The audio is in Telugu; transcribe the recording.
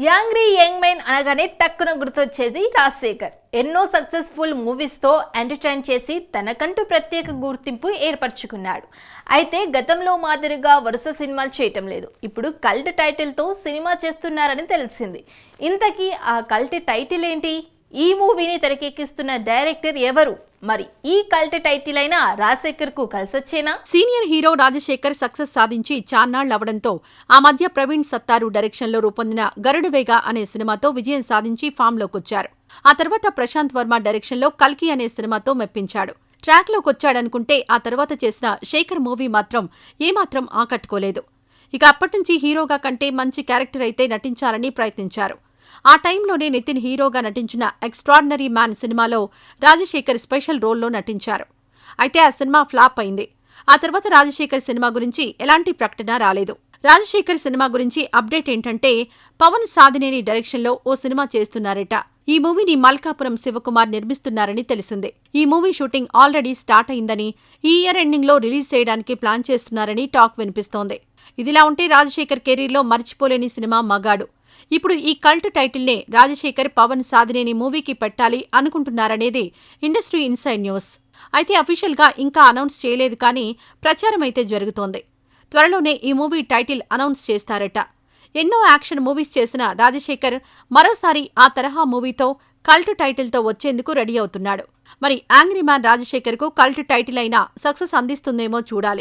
యాంగ్రీ యంగ్ మైన్ అనగానే టక్కున గుర్తొచ్చేది రాజశేఖర్. ఎన్నో సక్సెస్ఫుల్ మూవీస్తో ఎంటర్టైన్ చేసి తనకంటూ ప్రత్యేక గుర్తింపు ఏర్పరచుకున్నాడు. అయితే గతంలో మాదిరిగా వరుస సినిమాలు చేయటం లేదు. ఇప్పుడు కల్ట్ టైటిల్తో సినిమా చేస్తున్నారని తెలిసింది. ఇంతకీ ఆ కల్ట్ టైటిల్ ఏంటి? ఈ మూవీని తెరకెక్కిస్తున్న డైరెక్టర్ ఎవరు? మరి ఈ కల్ట్ టైటిల్ అయిన రాజశేఖర్కు కలిసొచ్చేనా? సీనియర్ హీరో రాజశేఖర్ సక్సెస్ సాధించి చాన్నాళ్ళవడంతో ఆ మధ్య ప్రవీణ్ సత్తారు డైరెక్షన్లో రూపొందిన గరుడవేగ అనే సినిమాతో విజయం సాధించి ఫామ్లోకొచ్చారు. ఆ తర్వాత ప్రశాంత్ వర్మ డైరెక్షన్లో కల్కి అనే సినిమాతో మెప్పించాడు. ట్రాక్లోకొచ్చాడనుకుంటే ఆ తర్వాత చేసిన శేఖర్ మూవీ మాత్రం ఏమాత్రం ఆకట్టుకోలేదు. ఇక అప్పటి నుంచి హీరోగా కంటే మంచి క్యారెక్టర్ అయితే నటించాలని ప్రయత్నించారు. ఆ టైంలోనే నితిన్ హీరోగా నటించిన ఎక్స్ట్రాడినరీ మ్యాన్ సినిమాలో రాజశేఖర్ స్పెషల్ రోల్లో నటించారు. అయితే ఆ సినిమా ఫ్లాప్ అయింది. ఆ తర్వాత రాజశేఖర్ సినిమా గురించి ఎలాంటి ప్రకటన రాలేదు. రాజశేఖర్ సినిమా గురించి అప్డేట్ ఏంటంటే పవన్ సాధినేని డైరెక్షన్లో ఓ సినిమా చేస్తున్నారట. ఈ మూవీని మల్కాపురం శివకుమార్ నిర్మిస్తున్నారని తెలిసిందే. ఈ మూవీ షూటింగ్ ఆల్రెడీ స్టార్ట్ అయిందని ఈ ఇయర్ ఎండింగ్లో రిలీజ్ చేయడానికి ప్లాన్ చేస్తున్నారని టాక్ వినిపిస్తోంది. ఇదిలా ఉంటే రాజశేఖర్ కెరీర్లో మర్చిపోలేని సినిమా మగాడు. ఇప్పుడు ఈ కల్ట్ టైటిల్నే రాజశేఖర్ పవన్ సాధినేని మూవీకి పెట్టాలి అనుకుంటున్నారనేది ఇండస్ట్రీ ఇన్సైడ్ న్యూస్. అయితే అఫీషియల్గా ఇంకా అనౌన్స్ చేయలేదు కానీ ప్రచారం అయితే జరుగుతోంది. త్వరలోనే ఈ మూవీ టైటిల్ అనౌన్స్ చేస్తారట. ఎన్నో యాక్షన్ మూవీస్ చేసిన రాజశేఖర్ మరోసారి ఆ తరహా మూవీతో కల్ట్ టైటిల్తో వచ్చేందుకు రెడీ అవుతున్నాడు. మరి యాంగ్రీ మ్యాన్ రాజశేఖర్కు కల్ట్ టైటిల్ అయినా సక్సెస్ అందిస్తుందేమో చూడాలి.